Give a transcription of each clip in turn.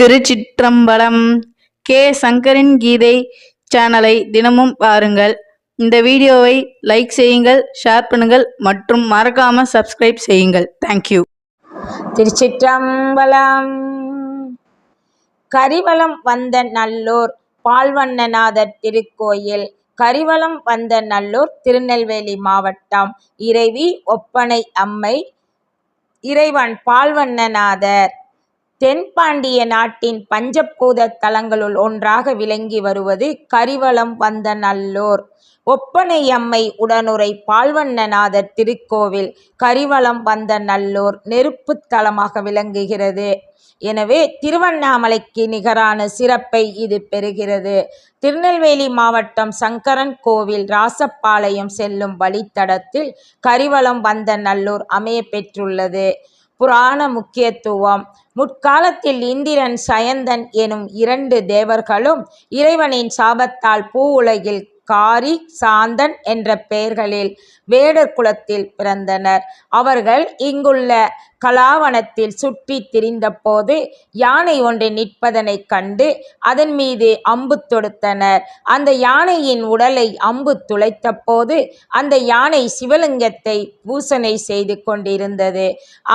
திருச்சிற்றம்பலம் K. சங்கரின் கீதை சேனலை தினமும் பாருங்கள். இந்த வீடியோவை லைக் செய்யுங்கள் ஷேர் பண்ணுங்கள் மற்றும் மறக்காம சப்ஸ்கிரைப் செய்யுங்கள். தேங்க்யூ திருச்சிற்றம்பலம் கரிவலம் வந்த நல்லூர் பால்வண்ணநாதர் திருக்கோயில். கரிவலம் வந்த நல்லூர் திருநெல்வேலி மாவட்டம். இறைவி ஒப்பனை அம்மை இறைவன் பால்வண்ணநாதர். தென்பாண்டிய நாட்டின் பஞ்சபூத தலங்களுள் ஒன்றாக விளங்கி வருவது கரிவலம் வந்த நல்லூர். ஒப்பனை அம்மை உடனுரை பால்வண்ணநாதர் திருக்கோவில் கரிவலம் வந்த நல்லூர் நெருப்பு தலமாக விளங்குகிறது. எனவே திருவண்ணாமலைக்கு நிகரான சிறப்பை இது பெறுகிறது. திருநெல்வேலி மாவட்டம் சங்கரன் கோவில் ராசப்பாளையம் செல்லும் வழித்தடத்தில் கரிவலம் வந்த நல்லூர் அமைய பெற்றுள்ளது. புராண முக்கியத்துவம் முற்காலத்தில் இந்திரன் சயந்தன் எனும் இரண்டு தேவர்களும் இறைவனின் சாபத்தால் பூ உலகில் காரி சாந்தன் என்ற பெயர்களில் வேடர் குலத்தில் பிறந்தனர். அவர்கள் இங்குள்ள கலாவனத்தில் சுற்றி திரிந்தபோது யானை ஒன்று நிற்பதனைக் கண்டு அதன் மீது அம்பு தொடுத்தனர். அந்த யானையின் உடலை அம்பு துளைத்தபோது அந்த யானை சிவலிங்கத்தை பூசனை செய்து கொண்டிருந்தது.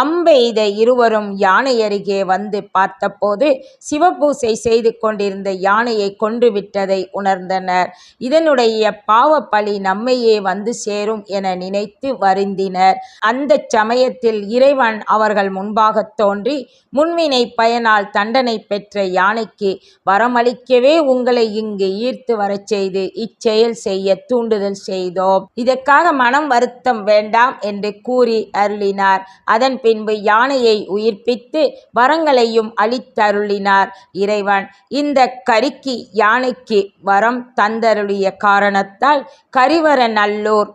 அம்பெய்த இருவரும் யானை அருகே வந்து பார்த்தபோது சிவபூசை செய்து கொண்டிருந்த யானையை கொன்றுவிட்டதை உணர்ந்தனர். இதனுடைய பாவ பழி நம்மையே வந்து சேரும் என நினைத்து வருந்தினர். அந்த சமயத்தில் இறைவன் அவர்கள் முன்பாக தோன்றி முன்வினை பயனால் தண்டனை பெற்ற யானைக்கு வரமளிக்கவே உங்களை இங்கு ஈர்த்து வரச் செய்து இச்செயல் செய்ய தூண்டுதல் செய்தோம். இதற்காக மனம் வருத்தம் வேண்டாம் என்று கூறி அருளினார். அதன் பின்பு யானையை உயிர்ப்பித்து வரங்களையும் அளித்தருளினார் இறைவன். இந்த கரிக்கு யானைக்கு வரம் தந்தருளிய காரணத்தால் கரிவர நல்லூர்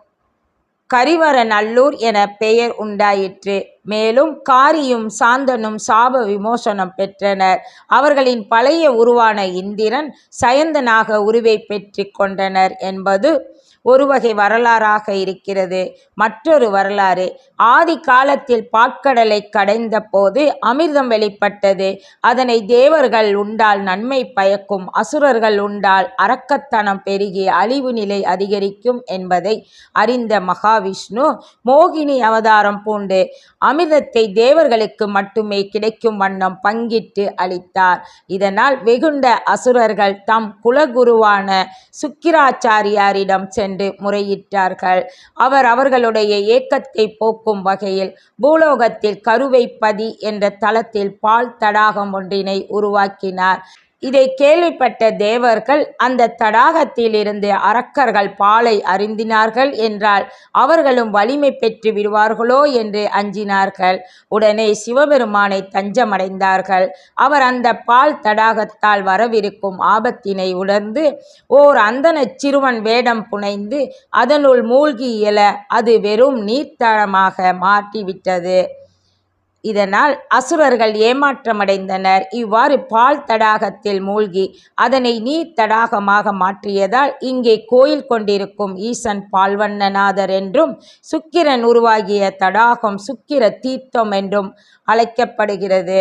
கரிவரநல்லூர் என பெயர் உண்டாயிற்று. மேலும் காரியும் சாந்தனும் சாப விமோசனம் பெற்றனர். அவர்களின் பழைய உருவான இந்திரன் சயந்தனாக உருவை பெற்று கொண்டனர் என்பது ஒரு வகை வரலாறாக இருக்கிறது. மற்றொரு வரலாறு ஆதி காலத்தில் பாற்கடலை கடைந்த போது அமிர்தம் வெளிப்பட்டது. அதனை தேவர்கள் உண்டால் நன்மை பயக்கும் அசுரர்கள் உண்டால் அரக்கத்தனம் பெருகி அழிவு நிலை அதிகரிக்கும் என்பதை அறிந்த மகாவிஷ்ணு மோகினி அவதாரம் பூண்டு அமிர்தத்தை தேவர்களுக்கு மட்டுமே கிடைக்கும் வண்ணம் பங்கிட்டு அளித்தார். இதனால் வெகுண்ட அசுரர்கள் தம் குலகுருவான சுக்கிராச்சாரியாரிடம் சென்று முறையிட்டார்கள். அவர் அவர்களுடைய ஏக்கத்தை போக்கும் வகையில் பூலோகத்தில் கருவைப்பதி என்ற தளத்தில் பால் தடாகம் ஒன்றினை உருவாக்கினார். இதை கேள்விப்பட்ட தேவர்கள் அந்த தடாகத்திலிருந்து அரக்கர்கள் பாலை அருந்தினார்கள் என்றால் அவர்களும் வலிமை பெற்று விடுவார்களோ என்று அஞ்சினார்கள். உடனே சிவபெருமானை தஞ்சமடைந்தார்கள். அவர் அந்த பால் தடாகத்தால் வரவிருக்கும் ஆபத்தினை உணர்ந்து ஓர் அந்தணச் சிறுவன் வேடம் புனைந்து அதனுள் மூழ்கி இயல அது வெறும் நீர்த்தளமாக மாற்றிவிட்டது. இதனால் அசுரர்கள் ஏமாற்றமடைந்தனர். இவ்வாறு பால் தடாகத்தில் மூழ்கி அதனை நீர் தடாகமாக மாற்றியதால் இங்கே கோயில் கொண்டிருக்கும் ஈசன் பால்வண்ணநாதர் என்றும் சுக்கிரன் உருவாகிய தடாகம் சுக்கிர தீர்த்தம் என்றும் அழைக்கப்படுகிறது.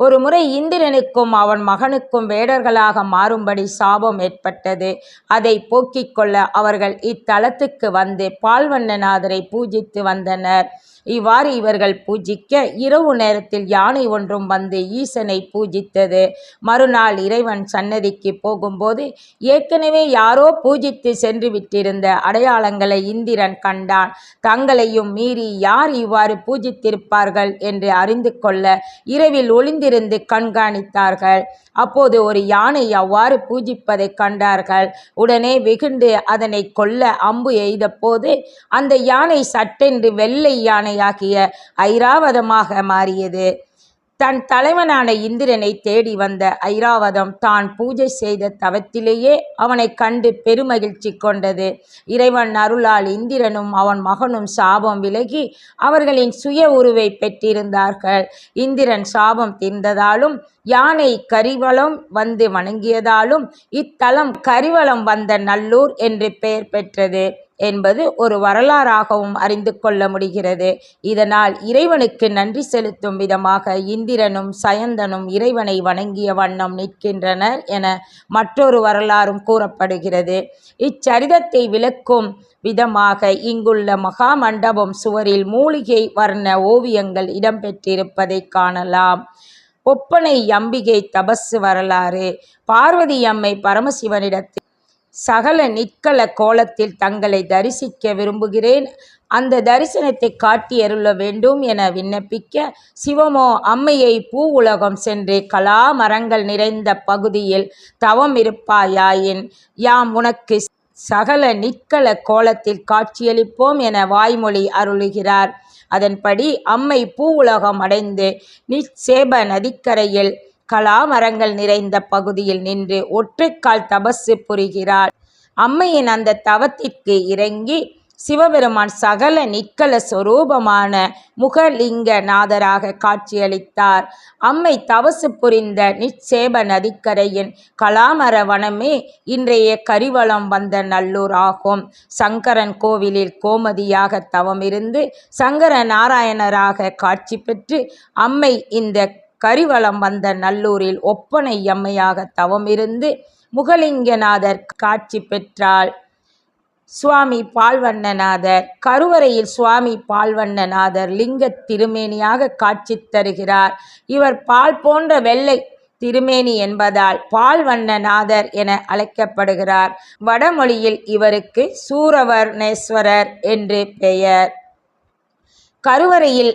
ஒரு முறை இந்திரனுக்கும் அவன் மகனுக்கும் வேடர்களாக மாறும்படி சாபம் ஏற்பட்டது. அதை போக்கிக் கொள்ள அவர்கள் இத்தலத்துக்கு வந்து பால்வண்ணநாதரை பூஜித்து வந்தனர். இவ்வாறு இவர்கள் பூஜிக்க இரவு நேரத்தில் யானை ஒன்றும் வந்து ஈசனை பூஜித்தது. மறுநாள் இறைவன் சன்னதிக்கு போகும்போது ஏற்கனவே யாரோ பூஜித்து சென்று விட்டிருந்த அடையாளங்களை இந்திரன் கண்டான். தங்களையும் மீறி யார் இவ்வாறு பூஜித்திருப்பார்கள் என்று அறிந்து கொள்ள இரவில் ஒளிந்திருந்து கண்காணித்தார்கள். அப்போது ஒரு யானை அவ்வாறு பூஜிப்பதை கண்டார்கள். உடனே வெகுண்டு அதனை கொல்ல அம்பு எய்தபோது அந்த யானை சட்டென்று வெள்ளை யானை யானையாகிய ஐராவதமாக மாறியது. தன் தலைவனான இந்திரனை தேடி வந்த ஐராவதம் தான் பூஜை செய்த தவத்திலேயே அவனை கண்டு பெருமகிழ்ச்சி கொண்டது. இறைவன் அருளால் இந்திரனும் அவன் மகனும் சாபம் விலகி அவர்களின் சுய உருவை பெற்றிருந்தார்கள். இந்திரன் சாபம் தீர்ந்ததாலும் யானை கரிவலம் வந்து வணங்கியதாலும் இத்தலம் கரிவலம் வந்த நல்லூர் என்று பெயர் பெற்றது. என்பது ஒரு வரலாறாகவும் அறிந்து கொள்ள முடிகிறது. இதனால் இறைவனுக்கு நன்றி செலுத்தும் விதமாக இந்திரனும் சயந்தனும் இறைவனை வணங்கிய வண்ணம் நிற்கின்றனர் என மற்றொரு வரலாறும் கூறப்படுகிறது. இச்சரிதத்தை விளக்கும் விதமாக இங்குள்ள மகா மண்டபம் சுவரில் மூலிகை வர்ண ஓவியங்கள் இடம்பெற்றிருப்பதை காணலாம். ஒப்பனை அம்பிகை தபசு வரலாறு. பார்வதி அம்மை பரமசிவனிடத்தில் சகல நிற்கல கோலத்தில் தங்களை தரிசிக்க விரும்புகிறேன். அந்த தரிசனத்தை காட்டி அருள வேண்டும் என விண்ணப்பிக்க சிவமோ அம்மையை பூ உலகம் சென்று கலா மரங்கள் நிறைந்த பகுதியில் தவம் இருப்பாயாயின். யாம் உனக்கு சகல நிற்கல கோலத்தில் காட்சியளிப்போம் என வாய்மொழி அருளுகிறார். அதன்படி அம்மை பூ உலகம் அடைந்து நிச்சேப நதிக்கரையில் கலாமரங்கள் நிறைந்த பகுதியில் நின்று ஒற்றைக்கால் தபசு புரிகிறாள். அம்மையின் அந்த தவத்திற்கு இறங்கி சிவபெருமான் சகல நிக்கல சொரூபமான முகலிங்க நாதராக காட்சியளித்தார். அம்மை தவசு புரிந்த நிச்சேப நதிக்கரையின் கலாமர வனமே இன்றைய கரிவளம் வந்த நல்லூர் ஆகும். சங்கரன் கோவிலில் கோமதியாக தவமிருந்து சங்கர நாராயணராக காட்சி பெற்று அம்மை இந்த கரிவலம் வந்த நல்லூரில் ஒப்பனை அம்மையாக தவமிருந்து முகலிங்கநாதர் காட்சி பெற்றாள். சுவாமி பால்வண்ணநாதர் கருவறையில் சுவாமி பால்வண்ணநாதர் லிங்க திருமேனியாக காட்சி தருகிறார். இவர் பால் போன்ற வெள்ளை திருமேனி என்பதால் பால்வண்ணநாதர் என அழைக்கப்படுகிறார். வடமொழியில் இவருக்கு சூரவர்ணேஸ்வரர் என்று பெயர். கருவறையில்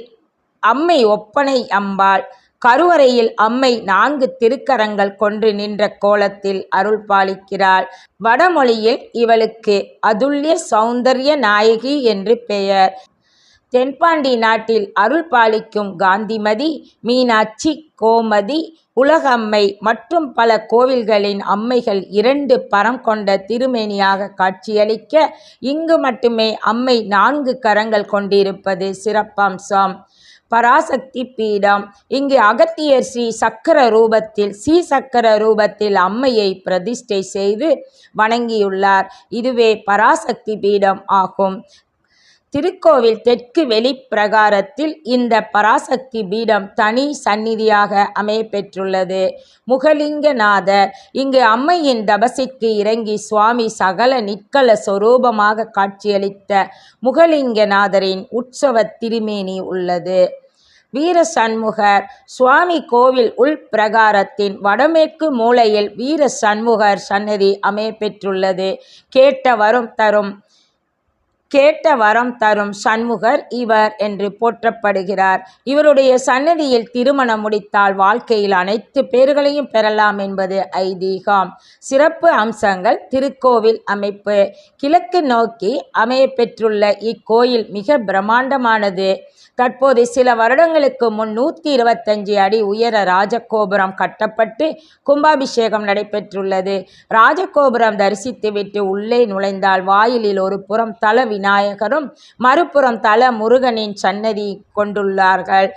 அம்மை ஒப்பனை அம்பாள். கருவறையில் அம்மை நான்கு திருக்கரங்கள் கொன்று நின்ற கோலத்தில் அருள் பாலிக்கிறாள் வடமொழியில் இவளுக்கு அதுல்ய சௌந்தர்ய நாயகி என்று பெயர். தென்பாண்டி நாட்டில் அருள் பாலிக்கும் காந்திமதி மீனாட்சி கோமதி உலகம்மை மற்றும் பல கோவில்களின் அம்மைகள் இரண்டு பரம் கொண்ட திருமேனியாக காட்சியளிக்க இங்கு மட்டுமே அம்மை நான்கு கரங்கள் கொண்டிருப்பது சிறப்பம்சம். பராசக்தி பீடம். இங்கு அகத்தியர் ஸ்ரீ சக்கர ரூபத்தில் ஸ்ரீ சக்கர ரூபத்தில் அம்மையை பிரதிஷ்டை செய்து வணங்கியுள்ளார். இதுவே பராசக்தி பீடம் ஆகும். திருக்கோவில் தெற்கு வெளிப்பிரகாரத்தில் இந்த பராசக்தி பீடம் தனி சந்நிதியாக அமையப்பெற்றுள்ளது. முகலிங்கநாதர் இங்கு அம்மையின் தபசிற்கு இறங்கி சுவாமி சகல நிற்கல சொரூபமாக காட்சியளித்த முகலிங்கநாதரின் உற்சவ திருமேனி உள்ளது. வீர சண்முகர் சுவாமி கோவில் உள் பிரகாரத்தின் வடமேற்கு மூலையில் வீர சண்முகர் சன்னதி அமையப்பெற்றுள்ளது. கேட்ட வரம் தரும் கேட்ட வரம் தரும் சண்முகர் இவர் என்று போற்றப்படுகிறார். இவருடைய சன்னதியில் திருமணம் முடித்தால் வாழ்க்கையில் அனைத்து பேர்களையும் பெறலாம் என்பது ஐதீகம். சிறப்பு அம்சங்கள் திருக்கோவில் அமைப்பு. கிழக்கு நோக்கி அமையப்பெற்றுள்ள இக்கோயில் மிக பிரம்மாண்டமானது. தற்போது சில வருடங்களுக்கு முன் நூற்றி இருபத்தஞ்சு அடி உயர ராஜகோபுரம் கட்டப்பட்டு கும்பாபிஷேகம் நடைபெற்றுள்ளது. ராஜகோபுரம் தரிசித்துவிட்டு உள்ளே நுழைந்தால் வாயிலில் ஒரு புறம் தல விநாயகரும் மறுபுறம் தல முருகனின் சன்னதி கொண்டுள்ளார்கள்.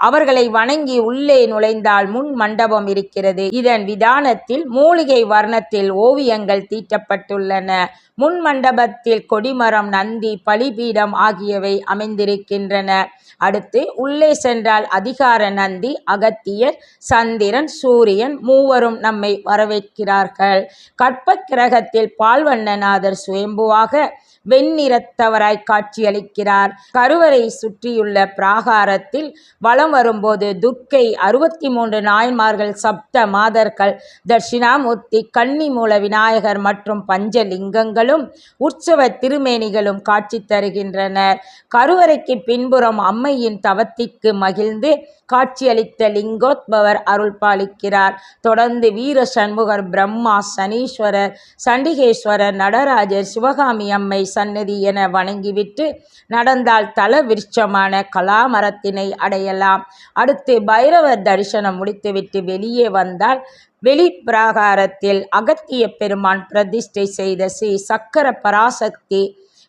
அவர்களை வணங்கி உள்ளே நுழைந்தால் முன் மண்டபம் இருக்கிறது. இதன் விதானத்தில் மூலிகை வர்ணத்தில் ஓவியங்கள் தீட்டப்பட்டுள்ளன. முன் மண்டபத்தில் கொடிமரம் நந்தி பலிபீடம் ஆகியவை அமைந்திருக்கின்றன. அடுத்து உள்ளே சென்றால் அதிகார நந்தி அகத்தியர் சந்திரன் சூரியன் மூவரும் நம்மை வரவேற்கிறார்கள். கற்ப கிரகத்தில் பால்வண்ணநாதர் சுயம்புவாக வெண்ணிறத்தவராய் காட்சியளிக்கிறார். கருவறை சுற்றியுள்ள பிராகாரத்தில் வலம் வரும்போது துர்க்கை அறுபத்தி மூன்று நாயன்மார்கள் சப்த மாதர்கள் தட்சிணாமூர்த்தி கன்னிமூல விநாயகர் மற்றும் பஞ்சலிங்கங்களும் உற்சவ திருமேனிகளும் காட்சி தருகின்றனர். கருவறைக்கு பின்புறம் அம்மையின் தவத்திற்கு மகிழ்ந்து காட்சியளித்த லிங்கோத்பவர் அருள் பாலிக்கிறார் தொடர்ந்து வீர சண்முகர் பிரம்மா சனீஸ்வரர் சண்டிகேஸ்வரர் நடராஜர் சிவகாமி அம்மை சன்னதி என வணங்கிவிட்டு நடந்தால் தல விருட்சமான கலாமரத்தினை அடையலாம். அடுத்து பைரவர் தரிசனம் முடித்துவிட்டு வெளியே வந்தால் வெளிப்பிராகாரத்தில் அகத்திய பெருமான் பிரதிஷ்டை செய்த ஸ்ரீ சக்கர பராசக்தி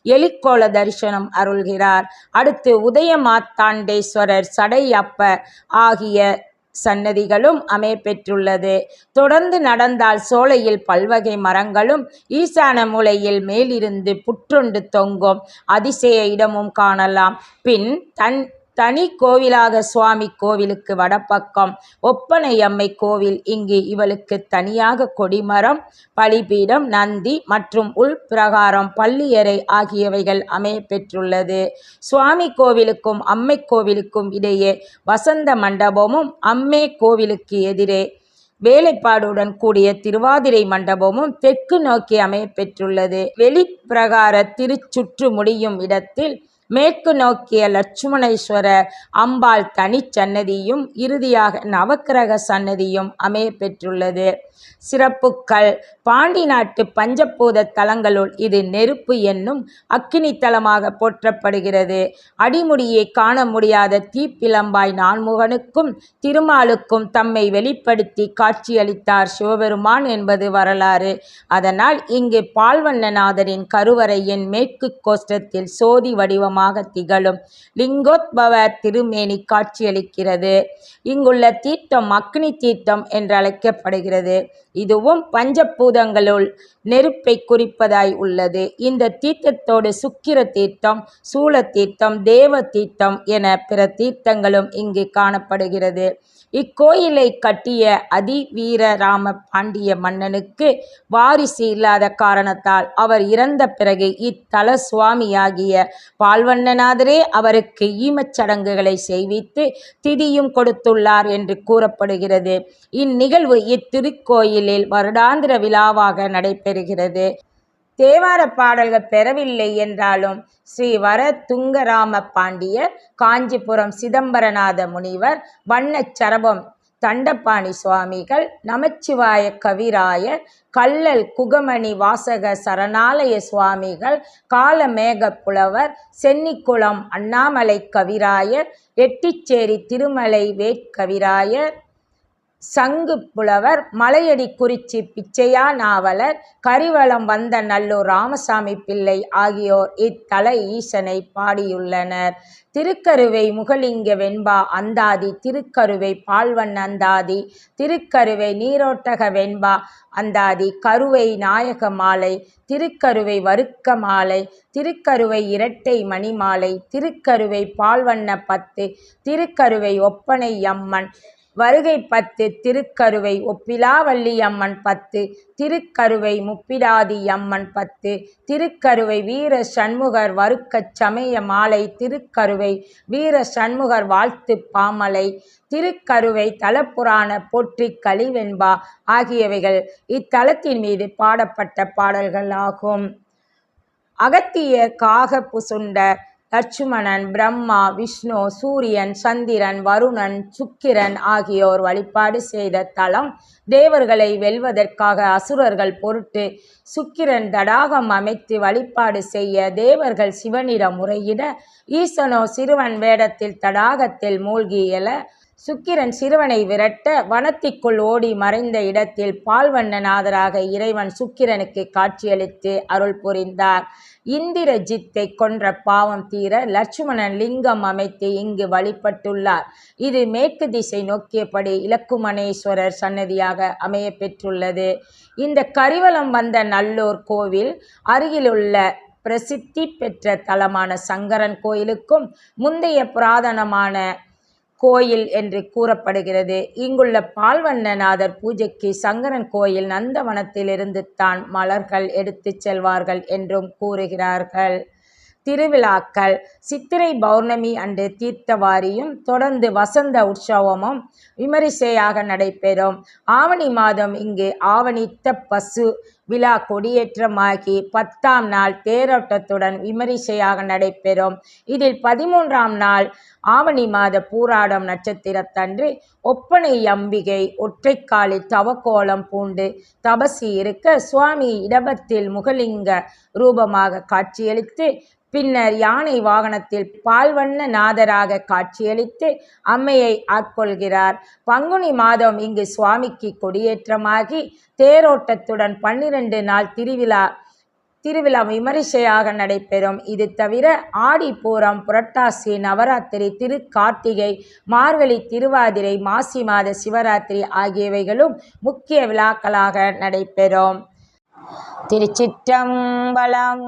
எலிக்கோள தரிசனம் அருள்கிறார். அடுத்து உதயமாத்தாண்டேஸ்வரர் சடையப்பர் ஆகிய சன்னதிகளும் அமைப்பெற்றுள்ளது தொடர்ந்து நடந்தால் சோலையில் பல்வகை மரங்களும் ஈசான மூலையில் மேலிருந்து புற்றொண்டு தொங்கும் அதிசய இடமும் காணலாம். பின் தன் தனி கோவிலாக சுவாமி கோவிலுக்கு வடப்பக்கம். ஒப்பனை அம்மை கோவில். இங்கு இவளுக்கு தனியாக கொடிமரம் பலிபீடம் நந்தி மற்றும் உள் பிரகாரம் பள்ளியறை ஆகியவைகள் அமையப்பெற்றுள்ளது சுவாமி கோவிலுக்கும் அம்மை கோவிலுக்கும் இடையே வசந்த மண்டபமும் அம்மே கோவிலுக்கு எதிரே வேலைப்பாடுடன் கூடிய திருவாதிரை மண்டபமும் தெற்கு நோக்கி அமையப்பெற்றுள்ளது வெளிப்பிரகார திருச்சுற்று முடியும் இடத்தில் மேற்கு நோக்கிய லட்சுமணேஸ்வரர் அம்பாள் தனிச்சன்னதியும் இறுதியாக நவக்கிரக சன்னதியும் அமையப்பெற்றுள்ளது சிறப்புக்கள். பாண்டி நாட்டு பஞ்சபூத தலங்களுள் இது நெருப்பு என்னும் அக்கினி தலமாக போற்றப்படுகிறது. அடிமுடியை காண முடியாத தீப்பிளம்பாய் நான்முகனுக்கும் திருமாலுக்கும் தம்மை வெளிப்படுத்தி காட்சியளித்தார் சிவபெருமான் என்பது வரலாறு. அதனால் இங்கு பால்வண்ணநாதரின் கருவறையின் மேற்கு கோஷ்டத்தில் சோதி வடிவமாக திகழும். லிங்கோத்பவ திருமேனி காட்சியளிக்கிறது. இங்குள்ள தீர்த்தம் அக்னி தீர்த்தம் என்றழைக்கப்படுகிறது. இதுவும் பஞ்சபூதங்களுள் நெருப்பை குறிப்பதாய் உள்ளது. இந்த தீர்த்தத்தோடு சுக்கிர தீர்த்தம் சூல தீர்த்தம் தேவ தீர்த்தம் என பிற தீர்த்தங்களும் இங்கு காணப்படுகிறது. இக்கோயிலை கட்டிய அதிவீர ராம பாண்டிய மன்னனுக்கு வாரிசு இல்லாத காரணத்தால் அவர் இறந்த பிறகு இத்தல சுவாமியாகிய பால்வண்ணநாதரே அவருக்கு ஈமச் சடங்குகளை செய்வித்து திதியும் கொடுத்துள்ளார் என்று கூறப்படுகிறது. இந்நிகழ்வு கோயிலில் வருடாந்திர விழாவாக நடைபெறுகிறது. தேவார பாடல்கள் பெறவில்லை என்றாலும் ஸ்ரீ வர துங்கராம பாண்டியர் காஞ்சிபுரம் சிதம்பரநாத முனிவர் வண்ணச்சரபம் தண்டபாணி சுவாமிகள் நமச்சிவாய கவிராயர் கள்ளல் குகமணி வாசக சரணாலய சுவாமிகள் காலமேக புலவர் சென்னிக்குளம் அண்ணாமலை கவிராயர் எட்டிச்சேரி திருமலை வேட்கவிராயர் சங்கு புலவர் மலையடி குறிச்சி பிச்சையா நாவலர் கரிவளம் வந்த நல்லூர் ராமசாமி பிள்ளை ஆகியோர் இத்தல ஈசனை பாடியுள்ளனர். திருக்கருவை முகலிங்க வெண்பா அந்தாதி திருக்கருவை பால்வன் அந்தாதி திருக்கருவை நீரோட்டக வெண்பா அந்தாதி கருவை நாயக மாலை திருக்கருவை வருக்க மாலை திருக்கருவை இரட்டை மணிமாலை திருக்கருவை பால்வண்ண பத்து திருக்கருவை ஒப்பனை அம்மன் வருகை பத்து திருக்கருவை ஒப்பிலாவல்லி அம்மன் பத்து திருக்கருவை முப்பிடாதி அம்மன் பத்து திருக்கருவை வீர சண்முகர் வருக்கச் சமய மாலை திருக்கருவை வீர சண்முகர் வாழ்த்து பாமலை திருக்கருவை தலப்புராண போற்றி கலிவெண்பா ஆகியவைகள் இத்தலத்தின் மீது பாடப்பட்ட பாடல்கள் ஆகும். அகத்தியர் காக புசுண்டர் லட்சுமணன் பிரம்மா விஷ்ணு சூரியன் சந்திரன் வருணன் சுக்கிரன் ஆகியோர் வழிபாடு செய்த தலம் தேவர்களை வெல்வதற்காக அசுரர்கள் பொருட்டு சுக்கிரன் தடாகம் அமைத்து வழிபாடு செய்ய தேவர்கள் சிவனிடம் முறையிட ஈசனோ சிறுவன் வேடத்தில் தடாகத்தில் மூழ்கி சுக்கிரன் சிறுவனை விரட்ட வனத்திற்குள் ஓடி மறைந்த இடத்தில் பால்வண்ணநாதராக இறைவன் சுக்கிரனுக்கு காட்சியளித்து அருள் புரிந்தார். இந்திரஜித்தை கொன்ற பாவம் தீர லட்சுமணன் லிங்கம் அமைத்து இங்கு வழிபட்டுள்ளார். இது மேற்கு திசை நோக்கியபடி இலக்குமணேஸ்வரர் சன்னதியாக அமைய பெற்றுள்ளது. இந்த கரிவலம் வந்த நல்லூர் கோவில் அருகிலுள்ள பிரசித்தி பெற்ற தலமான சங்கரன் கோயிலுக்கும் முந்தைய புராதனமான கோயில் என்று கூறப்படுகிறது. இங்குள்ள பால்வண்ணநாதர் பூஜைக்கு சங்கரன் கோயில் நந்தவனத்திலிருந்து தான் மலர்கள் எடுத்துச் செல்வார்கள் என்றும் கூறுகிறார்கள். திருவிழாக்கள் சித்திரை பௌர்ணமி அன்று தீர்த்தவாரியும் தொடர்ந்து வசந்த உற்சவமும் விமரிசையாக நடைபெறும். ஆவணி மாதம் இங்கு ஆவணித்த பசு விழா கொடியேற்றமாகி பத்தாம் நாள் தேரோட்டத்துடன் விமரிசையாக நடைபெறும். இதில் பதிமூன்றாம் நாள் ஆவணி மாத பூராடம் நட்சத்திரத்தன்று ஒப்பனை அம்பிகை ஒற்றைக்காலில் தவக்கோலம் பூண்டு தபசி இருக்க சுவாமி இடபத்தில் முகலிங்க ரூபமாக காட்சியளித்து பின்னர் யானை வாகனத்தில் பால்வண்ண நாதராக காட்சியளித்து அம்மையை ஆட்கொள்கிறார். பங்குனி மாதம் இங்கு சுவாமிக்கு கொடியேற்றமாகி தேரோட்டத்துடன் பன்னிரண்டு நாள் திருவிழா திருவிழா விமரிசையாக நடைபெறும். இது தவிர ஆடிப்பூரம் புரட்டாசி நவராத்திரி திருக்கார்த்திகை மார்கழி திருவாதிரை மாசி மாத சிவராத்திரி ஆகியவைகளும் முக்கிய விழாக்களாக நடைபெறும். திருச்சிற்றம்பலம்